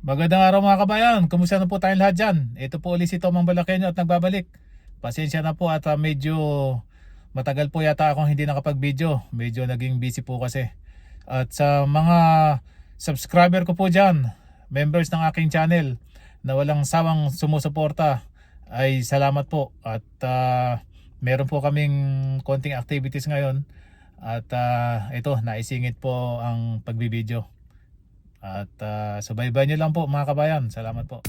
Magandang araw mga kabayan. Kumusta na po tayong lahat dyan? Ito po ulit si Tomang Balakenyo at nagbabalik. Pasensya na po at ah, medyo matagal po yata akong hindi nakapag-video. Medyo naging busy po kasi. At sa mga subscriber ko po dyan, members ng aking channel na walang sawang sumusuporta ay salamat po. At ah, meron po kaming konting activities ngayon. At ah, ito, naisingit po ang pagbibideo. At uh, subaybay nyo lang po mga kabayan. Salamat po.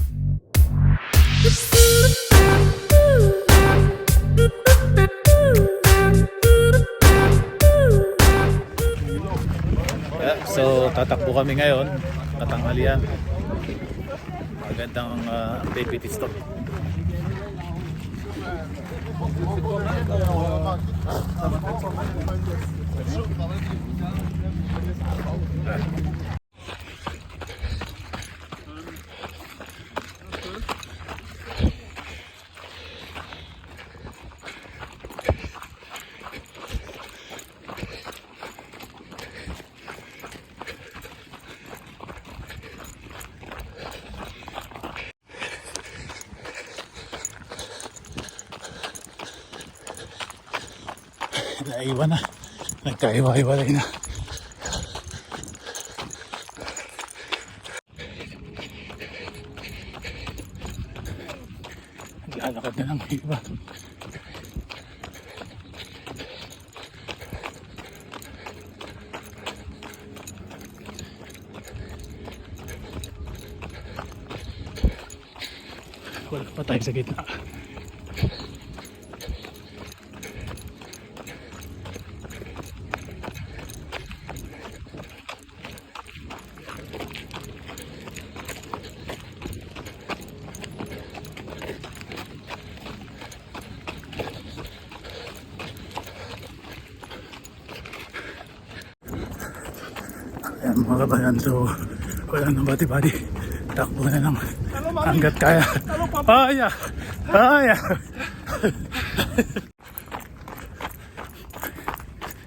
Yeah, so tatakbo kami ngayon. Katanghalian. Magandang uh, activities to. Naiwan na. Nagkaiwa-iwalay na. Naglalakad na ng iba. Wala pa tayo sa gitna. Ayan mga kabayan, so wala nang bati-bati. Takbo na lang hanggat kaya. Aya! Aya!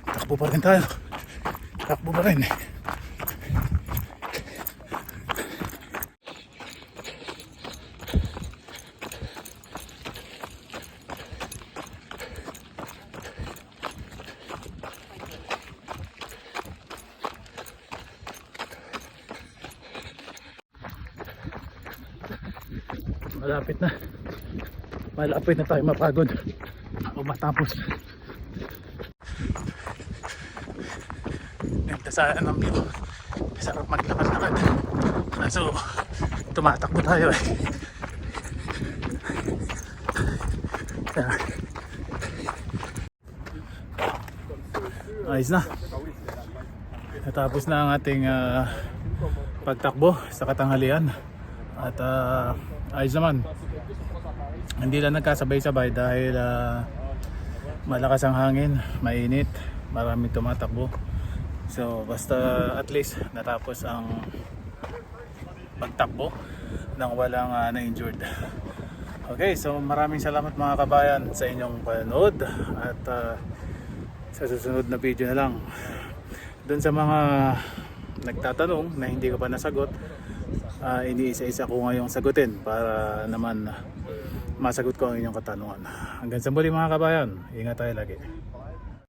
Takbo pa rin tayo. Takbo pa rin. Malapit na. Malapit na tayo mapagod. O matapos. Ganda sana ng view. Sarap maglakad-lakad. Kaso, tumatakbo tayo eh. Ayos na. Natapos na ang ating ah, pagtakbo sa katanghalian. At ah, ayos naman. Hindi lang nagkasabay-sabay dahil ah, malakas ang hangin, mainit, maraming tumatakbo. So basta at least natapos ang pagtakbo nang walang ah, na-injured. Okay, so maraming salamat mga kabayan sa inyong panonood at ah, sa susunod na video na lang. Doon sa mga nagtatanong na hindi ko pa nasagot, uh, iniisa-isa ko ngayong sagutin para naman masagot ko ang inyong katanungan. Hanggang sa muli mga kabayan, ingat tayo lagi.